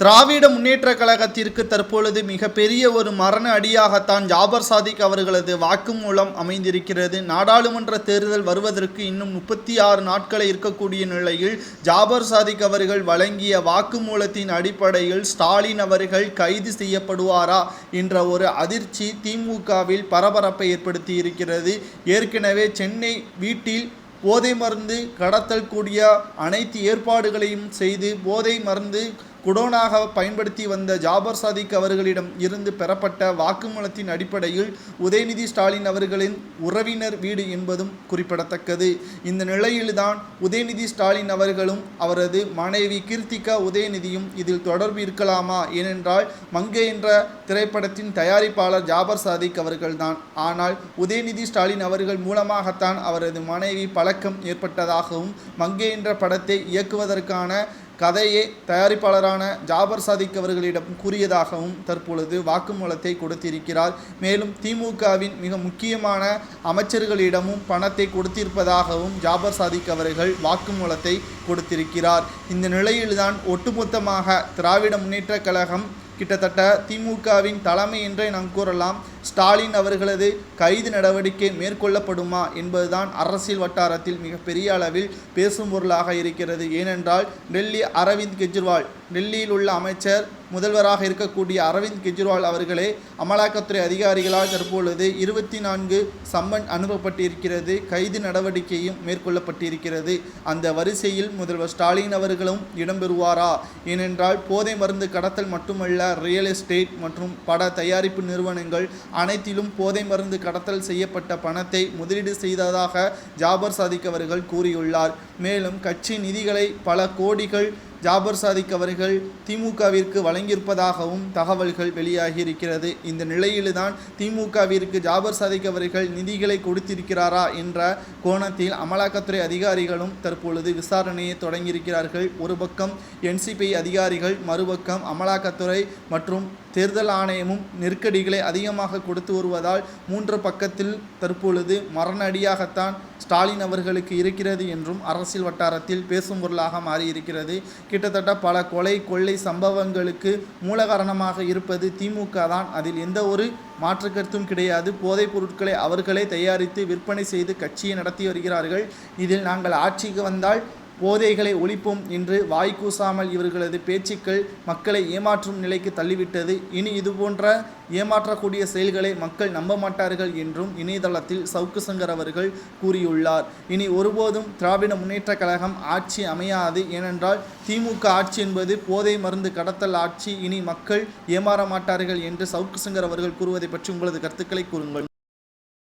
திராவிட முன்னேற்ற கழகத்திற்கு தற்பொழுது மிகப்பெரிய ஒரு மரண அடியாகத்தான் ஜாபர் சாதிக் அவர்களது வாக்குமூலம் அமைந்திருக்கிறது. நாடாளுமன்ற தேர்தல் வருவதற்கு இன்னும் முப்பத்தி ஆறு நாட்களை இருக்கக்கூடிய நிலையில் ஜாபர் சாதிக் அவர்கள் வழங்கிய வாக்குமூலத்தின் அடிப்படையில் ஸ்டாலின் அவர்கள் கைது செய்யப்படுவாரா என்ற ஒரு அதிர்ச்சி திமுகவில் பரபரப்பை ஏற்படுத்தி இருக்கிறது ஏற்கனவே சென்னை வீட்டில் போதை மருந்து கடத்தல் கூடிய அனைத்து ஏற்பாடுகளையும் செய்து போதை மருந்து குடோனாக பயன்படுத்தி வந்த ஜாபர் சாதிக் அவர்களிடம் இருந்து பெறப்பட்ட வாக்குமூலத்தின் அடிப்படையில் உதயநிதி ஸ்டாலின் அவர்களின் உறவினர் வீடு என்பதும் குறிப்பிடத்தக்கது. இந்த நிலையில்தான் உதயநிதி ஸ்டாலின் அவர்களும் அவரது மனைவி கீர்த்திகா உதயநிதியும் இதில் தொடர்பு இருக்கலாமா ஏனென்றால் மங்கே என்ற திரைப்படத்தின் தயாரிப்பாளர் ஜாபர் சாதிக் அவர்கள்தான். ஆனால் உதயநிதி ஸ்டாலின் அவர்கள் மூலமாகத்தான் அவரது மனைவி பழக்கம் ஏற்பட்டதாகவும் மங்கே என்ற படத்தை இயக்குவதற்கான கதையை தயாரிப்பாளரான ஜாபர் சாதிக் அவர்களிடம் கூறியதாகவும் தற்பொழுது வாக்குமூலத்தை கொடுத்திருக்கிறார். மேலும் திமுகவின் மிக முக்கியமான அமைச்சர்களிடமும் பணத்தை கொடுத்திருப்பதாகவும் ஜாபர் சாதிக் அவர்கள் வாக்குமூலத்தை கொடுத்திருக்கிறார். இந்த நிலையில்தான் ஒட்டுமொத்தமாக திராவிட முன்னேற்றக் கழகம் கிட்டத்தட்ட திமுகவின் தலைமை என்றே நாம் கூறலாம். ஸ்டாலின் அவர்களது கைது நடவடிக்கை மேற்கொள்ளப்படுமா என்பதுதான் அரசியல் வட்டாரத்தில் மிகப்பெரிய அளவில் பேசும் பொருளாக இருக்கிறது. ஏனென்றால் டெல்லி அரவிந்த் கெஜ்ரிவால் டெல்லியில் உள்ள அமைச்சர் முதல்வராக இருக்கக்கூடிய அரவிந்த் கெஜ்ரிவால் அவர்களே அமலாக்கத்துறை அதிகாரிகளால் தற்பொழுது இருபத்தி நான்கு சம்மன் அனுப்பப்பட்டிருக்கிறது. கைது நடவடிக்கையும் மேற்கொள்ளப்பட்டிருக்கிறது. அந்த வரிசையில் முதல்வர் ஸ்டாலின் அவர்களும் இடம்பெறுவாரா? ஏனென்றால் போதை மருந்து கடத்தல் மட்டுமல்ல ரியல் எஸ்டேட் மற்றும் பட தயாரிப்பு நிறுவனங்கள் அனைத்திலும் போதை மருந்து கடத்தல் செய்யப்பட்ட பணத்தை முதலீடு செய்ததாக ஜாபர் சாதிக் அவர்கள் கூறியுள்ளார். மேலும் கட்சி நிதிகளை பல கோடிகள் ஜாபர் சாதிக் அவர்கள் திமுகவிற்கு வழங்கியிருப்பதாகவும் தகவல்கள் வெளியாகி இருக்கிறது இந்த நிலையில்தான் திமுகவிற்கு ஜாபர் சாதிக் அவர்கள் நிதிகளை கொடுத்திருக்கிறாரா என்ற கோணத்தில் அமலாக்கத்துறை அதிகாரிகளும் தற்பொழுது விசாரணையை தொடங்கியிருக்கிறார்கள். ஒரு பக்கம் என்சிபி அதிகாரிகள் மறுபக்கம் அமலாக்கத்துறை மற்றும் தேர்தல் ஆணையமும் நெருக்கடிகளை அதிகமாக கொடுத்து வருவதால் மூன்று பக்கத்தில் தற்பொழுது மரண அடியாகத்தான் ஸ்டாலின் அவர்களுக்கு இருக்கிறது என்றும் அரசியல் வட்டாரத்தில் பேசும் பொருளாக மாறியிருக்கிறது. கிட்டத்தட்ட பல கொலை கொள்ளை சம்பவங்களுக்கு மூல காரணமாக இருப்பது திமுக தான். அதில் எந்த ஒரு மாற்று கருத்தும் கிடையாது. போதைப் பொருட்களை அவர்களே தயாரித்து விற்பனை செய்து கட்சியை நடத்தி வருகிறார்கள். இதில் நாங்கள் ஆட்சிக்கு வந்தால் போதைகளை ஒழிப்போம் என்று வாய் கூசாமல் இவர்களது பேச்சுக்கள் மக்களை ஏமாற்றும் நிலைக்கு தள்ளிவிட்டது. இனி இதுபோன்ற ஏமாற்றக்கூடிய செயல்களை மக்கள் நம்ப மாட்டார்கள் என்றும் இணையதளத்தில் சவுக்கு சங்கர் அவர்கள் கூறியுள்ளார். இனி ஒருபோதும் திராவிட முன்னேற்றக் கழகம் ஆட்சி அமையாது. ஏனென்றால் திமுக ஆட்சி என்பது போதை மருந்து கடத்தல் ஆட்சி. இனி மக்கள் ஏமாற மாட்டார்கள் என்று சவுக்கு சங்கர் அவர்கள் கூறுவதை பற்றி உங்களது கருத்துக்களை கூறுங்கள்.